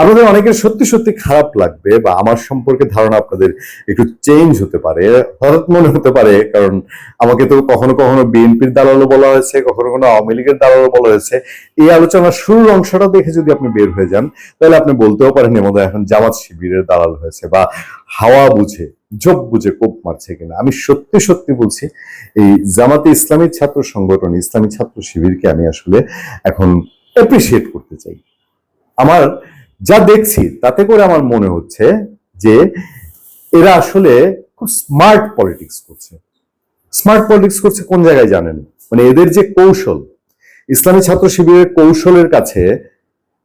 আপনাদের অনেকের সত্যি সত্যি খারাপ লাগবে বা আমার সম্পর্কে ধারণা আপনাদের একটু চেঞ্জ হতে পারে, হঠাৎ মনে হতে পারে, কারণ আমাকে তো কখনো কখনো বিএনপির দালালও বলা হয়েছে, কখনো কখনো আওয়ামী লীগের দালালও বলা হয়েছে। এই আলোচনার শুরুর অংশটা দেখে যদি আপনি বের হয়ে যান, তাহলে আপনি বলতেও পারেন এর মধ্যে এখন জামাত শিবিরের দালাল হয়েছে বা হাওয়া বুঝে, ঝোপ বুঝে কোপ মারছে কিনা। আমি সত্যি সত্যি বলছি, এই জামাতে ইসলামী ছাত্র সংগঠন, ইসলামী ছাত্র শিবিরকে আমি আসলে এখন অ্যাপ্রিসিয়েট করতে চাই। আমার যা দেখছি, তাতে করে আমার মনে হচ্ছে যে এরা আসলে খুব স্মার্ট পলিটিক্স করছে। স্মার্ট পলিটিক্স করছে কোন জায়গায় জানেন? মানে এদের যে কৌশল, ইসলামী ছাত্র শিবিরের কৌশলের কাছে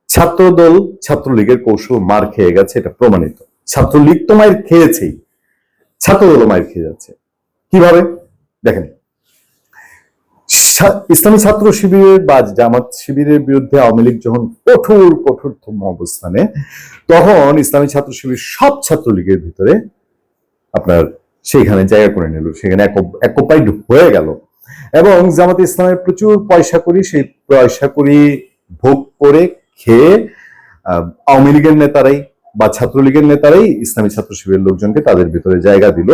ছাত্রদল ছাত্রলীগের কৌশল মার খেয়ে গেছে, এটা প্রমাণিত। ছাত্রলীগ তো মায়ের খেয়েছেই, ছাত্রদলও মায়ের খেয়ে যাচ্ছে। কীভাবে? দেখেন ইসলামী ছাত্র শিবিরের বা জামাত শিবিরের বিরুদ্ধে আওয়ামী লীগ যখন কঠোর, কঠোরতম অবস্থানে, তখন ইসলামী ছাত্র শিবির সব ছাত্রলীগের ভিতরে আপনার সেইখানে জায়গা করে নিল। সেখানে একোপাইড হয়ে গেল। এবং জামাত ইসলামের প্রচুর পয়সা করি সেই পয়সা করি ভোগ করে খেয়ে আওয়ামী লীগের নেতারাই বা ছাত্রলীগের নেতারাই ইসলামী ছাত্র শিবিরের লোকজনকে তাদের ভিতরে জায়গা দিল।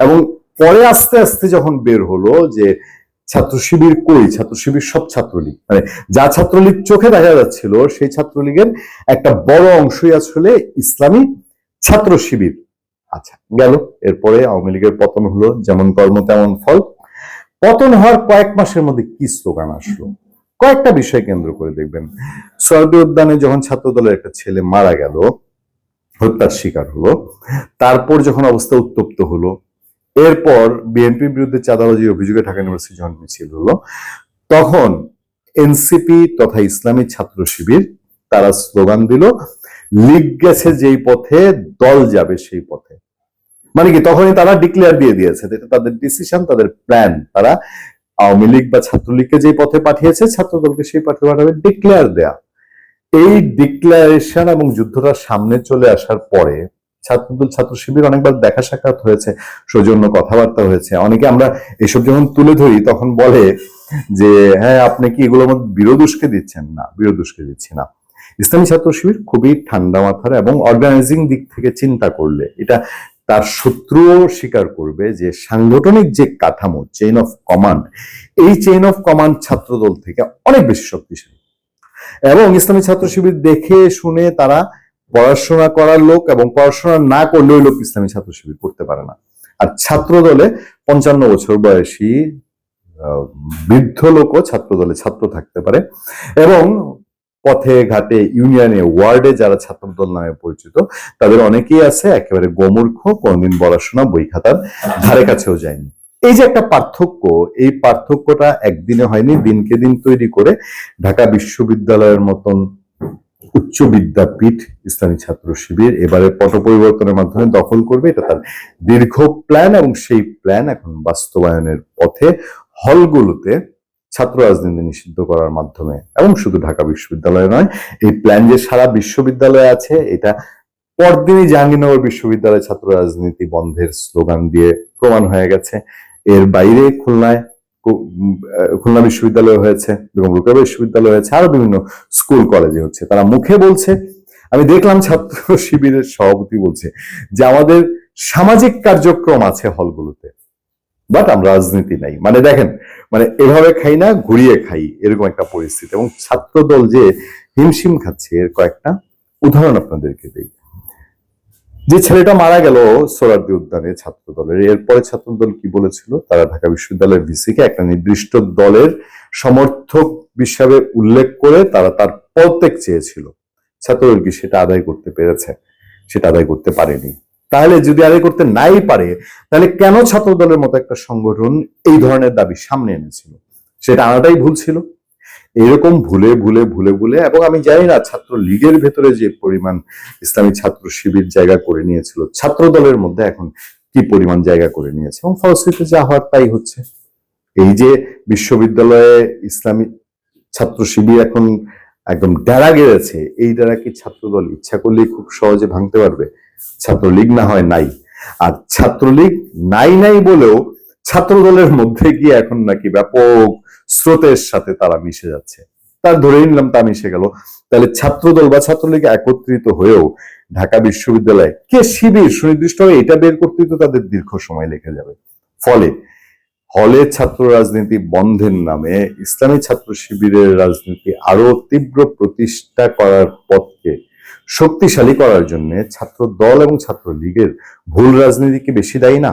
এবং পরে আস্তে আস্তে যখন বের হলো যে ছাত্র শিবির কই? ছাত্র শিবির সব ছাত্রলীগ। মানে যা ছাত্রলীগ চোখে দেখা যাচ্ছিল, সেই ছাত্রলীগের একটা বড় অংশই আসলে ইসলামী ছাত্র শিবির আচ্ছা গেল। এরপরে আওয়ামী লীগের পতন হলো, যেমন কর্ম তেমন ফল। পতন হওয়ার কয়েক মাসের মধ্যে কি স্লোগান আসলো? কয়েকটা বিষয় কেন্দ্র করে দেখবেন। সরবি উদ্যানে যখন ছাত্র দলের একটা ছেলে মারা গেল, হত্যার শিকার হলো, তারপর যখন অবস্থা উত্তপ্ত হলো এরপর বিএনপির বিরুদ্ধে চাঁদাবাজির অভিযোগে ঢাকা ইউনিভার্সিটি যখন মিছিল হলো, তখন এনসিপি তথা ইসলামী ছাত্র শিবির তারা স্লোগান দিল লীগ গেছে যেই পথে, দল যাবে সেই পথে। মানে কি, তখনই তারা ডিক্লেয়ার দিয়ে দিয়েছে এটা তাদের ডিসিশন তাদের প্ল্যান তারা আওয়ামী লীগ বা ছাত্রলীগকে যে পথে পাঠিয়েছে ছাত্র দলকে সেই পথে পাঠাবে ডিক্লেয়ার দেয়া। এই ডিক্লারেশন এবং যুদ্ধটা সামনে চলে আসার পরে ছাত্রদল, ছাত্র শিবির অনেকবার দেখা সাক্ষাৎ হয়েছে, সৌজন্য কথাবার্তা হয়েছে। অনেকে আমরা এসব যখন তুলে ধরি, তখন বলে যে হ্যাঁ আপনি কি এগুলোর মধ্যে বিরোধ উস্কে দিচ্ছেন? না বিরোধ উস্কে দিচ্ছি না। ইসলামী ছাত্র শিবির খুবই ঠান্ডা মাথার এবং অর্গানাইজিং দিক থেকে চিন্তা করলে, এটা তার শত্রুও স্বীকার করবে যে সাংগঠনিক যে কাঠামো চেইন অফ কমান্ড এই চেইন অফ কমান্ড ছাত্রদল থেকে অনেক বেশি শক্তিশালী। এবং ইসলামী ছাত্র শিবির দেখে, শুনে তারা পড়াশোনা করার লোক এবং পড়াশোনা না করলে ওই লোক ইসলামী ছাত্র শিবির করতে পারে না। আর ছাত্র দলে পঞ্চান্ন বছর বয়সী বৃদ্ধ লোকও ছাত্র দলে ছাত্র থাকতে পারে এবং পথে ঘাটে ইউনিয়নে, ওয়ার্ডে যারা ছাত্রদল নামে পরিচিত, তাদের অনেকেই আছে, একেবারে গোমূর্খ, কোনদিন পড়াশোনা, বই খাতার ধারে কাছেও যায়নি। এই যে একটা পার্থক্য, এই পার্থক্যটা একদিনে হয়নি, দিনকে দিন তৈরি করে ঢাকা বিশ্ববিদ্যালয়ের মতন উচ্চ বিদ্যাপীঠ ইসলামী ছাত্র শিবির এবারে পট পরিবর্তনের মাধ্যমে দখল করবে। এটা তার দীর্ঘ প্ল্যান এবং সেই প্ল্যান এখন বাস্তবায়নের পথে হলগুলোতে ছাত্র রাজনীতি নিষিদ্ধ করার মাধ্যমে। এবং শুধু ঢাকা বিশ্ববিদ্যালয় নয়, এই প্ল্যান যে সারা বিশ্ববিদ্যালয়ে আছে, এটা পরদিনই জাহাঙ্গীরনগর বিশ্ববিদ্যালয়ে ছাত্র রাজনীতি বন্ধের স্লোগান দিয়ে প্রমাণ হয়ে গেছে। এর বাইরে খুলনায় খুলনা বিশ্ববিদ্যালয় হয়েছে বেগম রোকেয়া বিশ্ববিদ্যালয় হয়েছে, আরও বিভিন্ন স্কুল, কলেজে হচ্ছে। তারা মুখে বলছে, আমি দেখলাম ছাত্র শিবিরের সভাপতি বলছে যে আমাদের সামাজিক কার্যক্রম আছে হলগুলোতে, বাট আমরা রাজনীতি নাই। মানে দেখেন মানে এভাবে খাই না, ঘুরিয়ে খাই, এরকম একটা পরিস্থিতি। এবং ছাত্র দল যে হিমশিম খাচ্ছে, এর কয়েকটা উদাহরণ আপনাদেরকে দিই। যে ছেলেটা মারা গেল সোরারদি উদ্যানে ছাত্র দলের এরপরে ছাত্র দল কি বলেছিল? তারা ঢাকা বিশ্ববিদ্যালয়ের ভিসিকে একটা নির্দিষ্ট দলের সমর্থক হিসাবে উল্লেখ করে তারা তার পদত্যাগ চেয়েছিল। ছাত্রদল কি সেটা আদায় করতে পেরেছে? সেটা আদায় করতে পারেনি। তাহলে যদি আদায় করতে নাই পারে, তাহলে কেন ছাত্র দলের মতো একটা সংগঠন এই ধরনের দাবি সামনে এনেছিল? সেটা আনাটাই ভুল ছিল। এরকম ভুলে ভুলে ভুলে ভুলে এবং আমি জানি না, ছাত্র লীগের ভেতরে যে পরিমাণ ইসলামী ছাত্র শিবির জায়গা করে নিয়েছিল, ছাত্র দলের মধ্যে এখন কি পরিমাণ জায়গা করে নিয়েছে এবং ফলশ্রুতিতে যা হওয়ার তাই হচ্ছে। এই যে বিশ্ববিদ্যালয়ে ইসলামী ছাত্র শিবির এখন একদম ডেরা গেড়েছে, এই ডেরা কি ছাত্র দল ইচ্ছা করলেই খুব সহজে ভাঙতে পারবে? ছাত্রলীগ না হয় নাই। আর ছাত্রলীগ নাই নাই বলেও ছাত্র দলের মধ্যে গিয়ে এখন নাকি ব্যাপক স্রোতের সাথে তারা মিশে যাচ্ছে। তার ধরে নিলাম তা মিশে গেল। তাহলে ছাত্রদল বা ছাত্রলীগ একত্রিত হয়েও ঢাকা বিশ্ববিদ্যালয়ে কে শিবির সুনির্দিষ্টভাবে এটা বের করতেই তো তাদের দীর্ঘ সময় লেগে যাবে। ফলে হলে ছাত্র রাজনীতি বন্ধের নামে ইসলামী ছাত্র শিবিরের রাজনীতি আরও তীব্র প্রতিষ্ঠা করার পথকে শক্তিশালী করার জন্য ছাত্র দল এবং ছাত্র লীগের ভুল রাজনীতি কি বেশি দায়ী না?